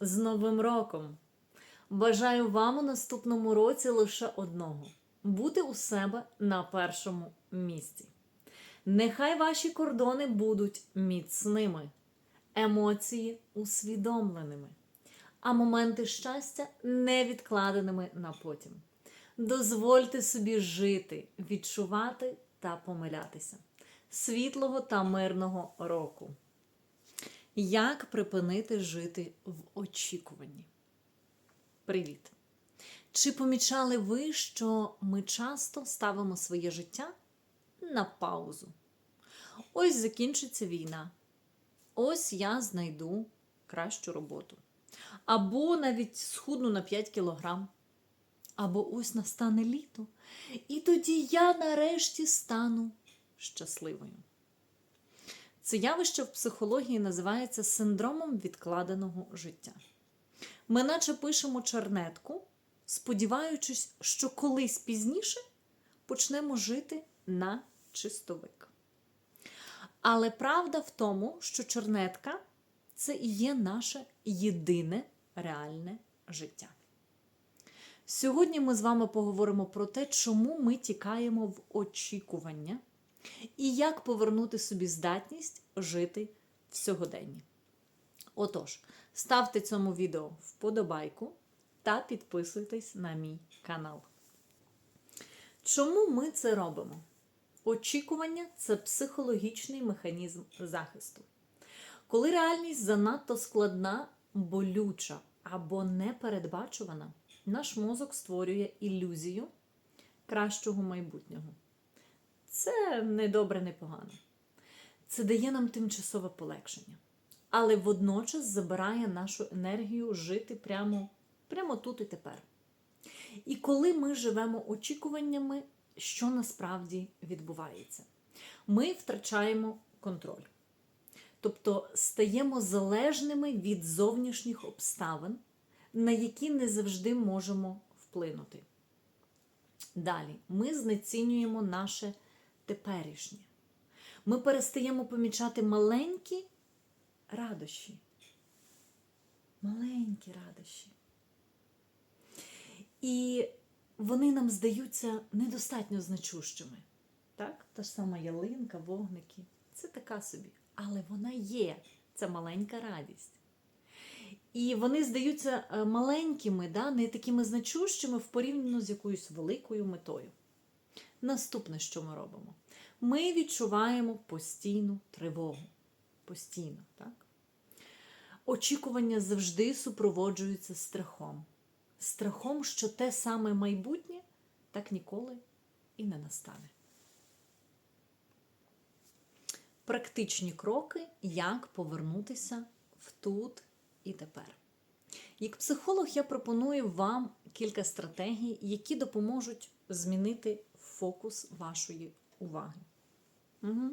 З Новим роком! Бажаю вам у наступному році лише одного бути у себе на першому місці. Нехай ваші кордони будуть міцними, емоції усвідомленими, а моменти щастя невідкладеними на потім. Дозвольте собі жити, відчувати та помилятися. Світлого та мирного року. Як припинити жити в очікуванні? Привіт! Чи помічали ви, що ми часто ставимо своє життя на паузу? Ось закінчиться війна. Ось я знайду кращу роботу. Або навіть схудну на 5 кілограм. Або ось настане літо. І тоді я нарешті стану щасливою. Це явище в психології називається синдромом відкладеного життя. Ми наче пишемо чернетку, сподіваючись, що колись пізніше почнемо жити на чистовик. Але правда в тому, що чернетка це і є наше єдине реальне життя. Сьогодні ми з вами поговоримо про те, чому ми тікаємо в очікування і як повернути собі здатність жити в сьогоденні. Отож, ставте цьому відео вподобайку та підписуйтесь на мій канал. Чому ми це робимо? Очікування це психологічний механізм захисту. Коли реальність занадто складна, болюча або непередбачувана, наш мозок створює ілюзію кращого майбутнього. Це не добре, не погано. Це дає нам тимчасове полегшення, але водночас забирає нашу енергію жити прямо, прямо тут і тепер. І коли ми живемо очікуваннями, що насправді відбувається? Ми втрачаємо контроль. Тобто стаємо залежними від зовнішніх обставин, на які не завжди можемо вплинути. Далі ми знецінюємо наше теперішнє. Ми перестаємо помічати маленькі радощі. Маленькі радощі. І вони нам здаються недостатньо значущими. Так? Та ж сама ялинка, вогники. Це така собі. Але вона є. Це маленька радість. І вони здаються е, маленькими, да, не такими значущими в порівняно з якоюсь великою метою. Наступне, що ми робимо? Ми відчуваємо постійну тривогу. Постійно, так? Очікування завжди супроводжуються страхом. Страхом, що те саме майбутнє так ніколи і не настане. Практичні кроки, як повернутися в тут і тепер. Як психолог, я пропоную вам кілька стратегій, які допоможуть змінити фокус вашої уваги. Угу.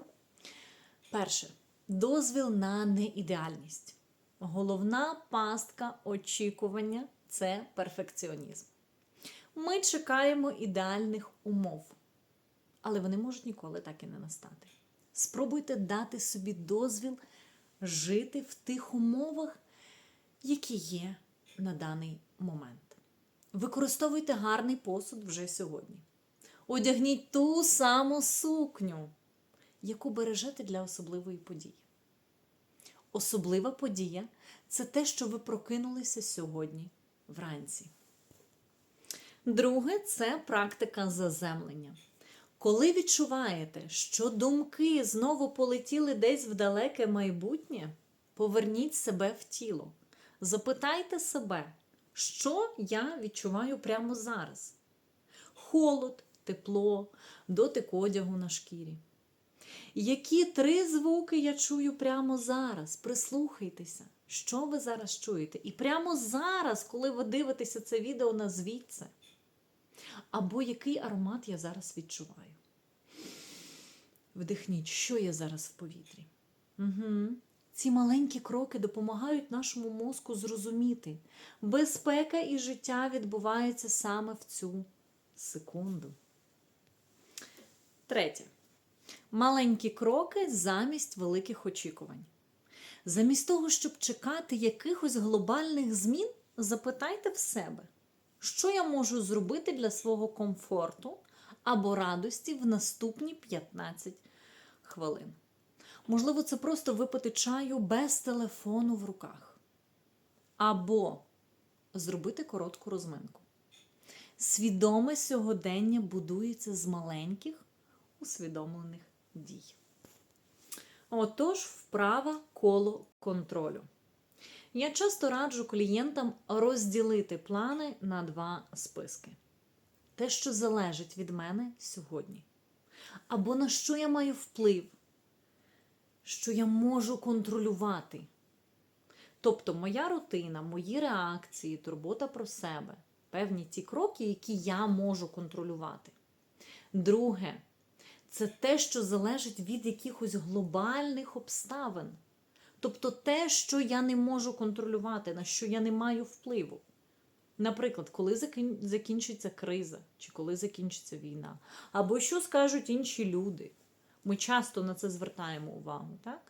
Перше. Дозвіл на неідеальність. Головна пастка очікування це перфекціонізм. Ми чекаємо ідеальних умов, але вони можуть ніколи так і не настати. Спробуйте дати собі дозвіл жити в тих умовах, які є на даний момент. Використовуйте гарний посуд вже сьогодні. Одягніть ту саму сукню, яку бережете для особливої події. Особлива подія це те, що ви прокинулися сьогодні вранці. Друге це практика заземлення. Коли відчуваєте, що думки знову полетіли десь в далеке майбутнє, поверніть себе в тіло. Запитайте себе, що я відчуваю прямо зараз: холод, тепло, дотик одягу на шкірі. Які три звуки я чую прямо зараз? Прислухайтеся, що ви зараз чуєте. І прямо зараз, коли ви дивитеся це відео, назвіть це. Або який аромат я зараз відчуваю. Вдихніть, що є зараз в повітрі. Угу. Ці маленькі кроки допомагають нашому мозку зрозуміти, безпека і життя відбувається саме в цю секунду. Третє. Маленькі кроки замість великих очікувань. Замість того, щоб чекати якихось глобальних змін, запитайте в себе, що я можу зробити для свого комфорту або радості в наступні 15 хвилин. Можливо, це просто випити чаю без телефону в руках. Або зробити коротку розминку. Свідоме сьогодення будується з маленьких усвідомлених дій. Отож, вправа коло контролю. Я часто раджу клієнтам розділити плани на два списки: те, що залежить від мене сьогодні, або на що я маю вплив, що я можу контролювати. Тобто, моя рутина, мої реакції, турбота про себе, певні ті кроки, які я можу контролювати. Друге, це те, що залежить від якихось глобальних обставин. Тобто те, що я не можу контролювати, на що я не маю впливу. Наприклад, коли закінчиться криза, чи коли закінчиться війна, або що скажуть інші люди. Ми часто на це звертаємо увагу, так?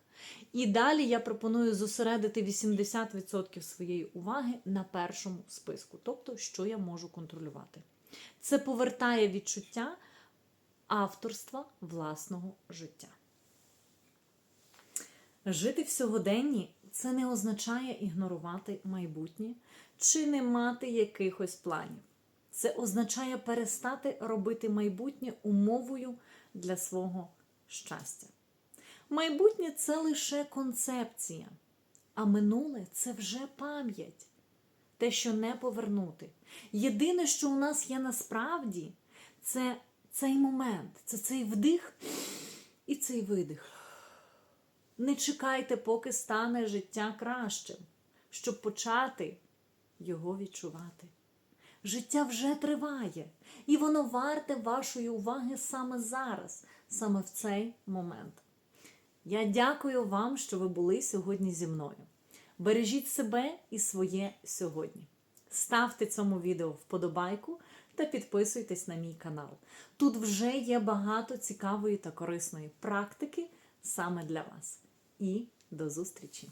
І далі я пропоную зосередити 80% своєї уваги на першому списку, тобто, що я можу контролювати. Це повертає відчуття авторства власного життя. Жити в сьогоденні це не означає ігнорувати майбутнє чи не мати якихось планів. Це означає перестати робити майбутнє умовою для свого щастя. Майбутнє це лише концепція, а минуле це вже пам'ять, те, що не повернути. Єдине, що у нас є насправді, це цей момент, це цей вдих і цей видих. Не чекайте, поки стане життя кращим, щоб почати його відчувати. Життя вже триває, і воно варте вашої уваги саме зараз, саме в цей момент. Я дякую вам, що ви були сьогодні зі мною. Бережіть себе і своє сьогодні. Ставте цьому відео вподобайку та підписуйтесь на мій канал. Тут вже є багато цікавої та корисної практики саме для вас. І до зустрічі!